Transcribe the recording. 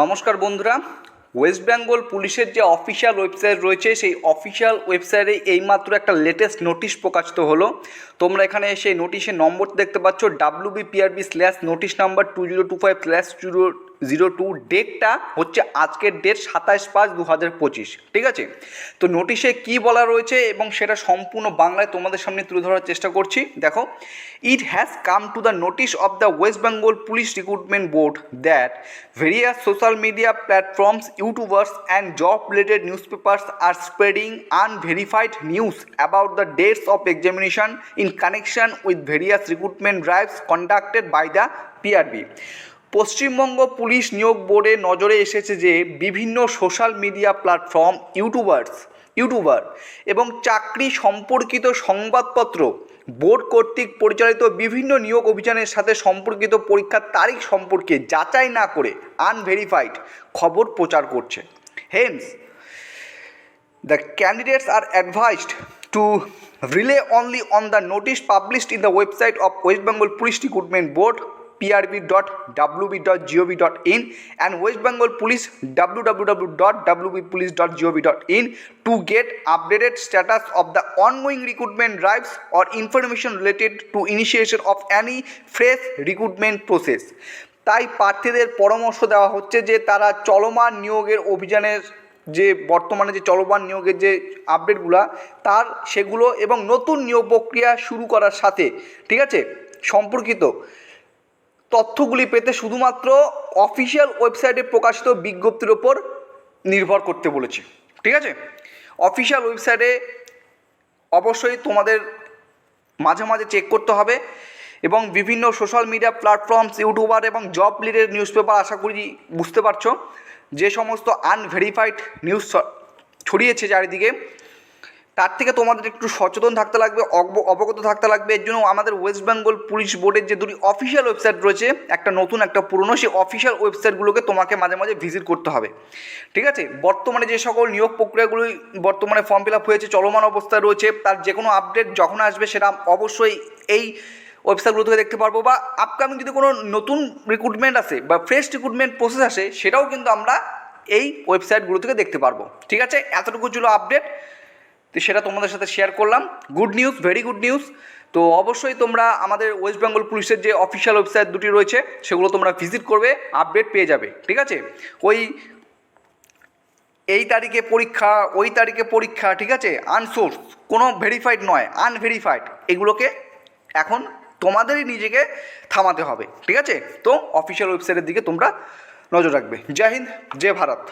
নমস্কার বন্ধুরা ওয়েস্ট বেঙ্গল পুলিশের যে অফিসিয়াল ওয়েবসাইট রয়েছে, সেই অফিসিয়াল ওয়েবসাইটে এইমাত্র একটা লেটেস্ট নোটিশ প্রকাশিত হলো। তোমরা এখানে সেই নোটিশের নম্বর দেখতে পাচ্ছ WB PRB slash notice number two zero two five slash zero zero two ডেটটা হচ্ছে আজকের ডেট সাতাশ পাঁচ দু হাজার পঁচিশ, ঠিক আছে? তো নোটিশে কি বলা রয়েছে এবং সেটা সম্পূর্ণ বাংলায় তোমাদের সামনে তুলে ধরার চেষ্টা করছি। দেখো it has come to the notice of the West Bengal Police Recruitment Board that various social media platforms YouTubers and job related newspapers are spreading unverified news about the dates of examination in connection with various recruitment drives conducted by the PRB Paschimbanga police নিয়োগ বোর্ডে নজরে এসেছে যে বিভিন্ন social media platform YouTubers, YouTuber এবং চাকরি সম্পর্কিত সংবাদপত্র, বোর্ড কর্তৃক পরিচালিত বিভিন্ন নিয়োগ অভিযানের সাথে সম্পর্কিত পরীক্ষার তারিখ সম্পর্কে যাচাই না করে আনভেরিফাইড খবর প্রচার করছে। Hence the candidates are advised to rely only on the notice published in the website of West Bengal Police advised to PRB dot WB dot GOV dot in and West Bengal Police W W W dot WB police dot GOV dot in to get updated status of the ongoing recruitment drives or information related to initiation of any fresh recruitment process তাই প্রার্থীদের পরামর্শ দেওয়া হচ্ছে যে তারা চলমান নিয়োগের অভিযানের যে বর্তমানে যে চলমান নিয়োগের যে আপডেটগুলো, তার সেগুলো এবং নতুন নিয়োগ প্রক্রিয়া শুরু করার সাথে, ঠিক আছে? সম্পর্কিত তথ্যগুলি পেতে শুধুমাত্র অফিসিয়াল ওয়েবসাইটে প্রকাশিত বিজ্ঞপ্তির ওপর নির্ভর করতে বলেছে। ঠিক আছে? অফিসিয়াল ওয়েবসাইটে অবশ্যই তোমাদের মাঝে মাঝে চেক করতে হবে এবং বিভিন্ন সোশ্যাল মিডিয়া প্ল্যাটফর্মস ইউটিউবার এবং জব লিডের নিউজ পেপার আশা করি বুঝতে পারছ। যে সমস্ত আনভেরিফাইড নিউজ ছড়িয়েছে চারিদিকে তার থেকে তোমাদের একটু সচেতন থাকতে লাগবে, অব- অবগত থাকতে লাগবে। এর জন্য আমাদের ওয়েস্ট বেঙ্গল পুলিশ বোর্ডের যে দুটি অফিসিয়াল ওয়েবসাইট রয়েছে, একটা নতুন, একটা পুরনো, সেই অফিসিয়াল ওয়েবসাইটগুলোকে তোমাকে মাঝে মাঝে ভিজিট করতে হবে। ঠিক আছে? বর্তমানে যে সকল নিয়োগ প্রক্রিয়াগুলি বর্তমানে ফর্ম ফিল আপ হয়েছে, চলমান অবস্থায় রয়েছে, তার যে কোনো আপডেট যখন আসবে সেটা অবশ্যই এই ওয়েবসাইটগুলো থেকে দেখতে পারব বা আপকামিং যদি কোনো নতুন রিক্রুটমেন্ট আসে বা ফ্রেশ রিক্রুটমেন্ট প্রসেস আসে, সেটাও কিন্তু আমরা এই ওয়েবসাইটগুলো থেকে দেখতে পারব। ঠিক আছে? এতটুকু ছিল আপডেট তো সেটা তোমাদের সাথে শেয়ার করলাম। Good news very good news তো অবশ্যই তোমরা আমাদের ওয়েস্ট বেঙ্গল পুলিশের যে অফিসিয়াল ওয়েবসাইট দুটি রয়েছে, সেগুলো তোমরা ভিজিট করবে আপডেট পেয়ে যাবে, ঠিক আছে? ওই এই তারিখে পরীক্ষা, ওই তারিখে পরীক্ষা, ঠিক আছে? আনসোর্স কোনো ভেরিফাইড নয় আনভেরিফাইড এগুলোকে এখন তোমাদেরই নিজেকে থামাতে হবে, ঠিক আছে? তো অফিসিয়াল ওয়েবসাইটের দিকে তোমরা নজর রাখবে। জয় হিন্দ, জয় ভারত।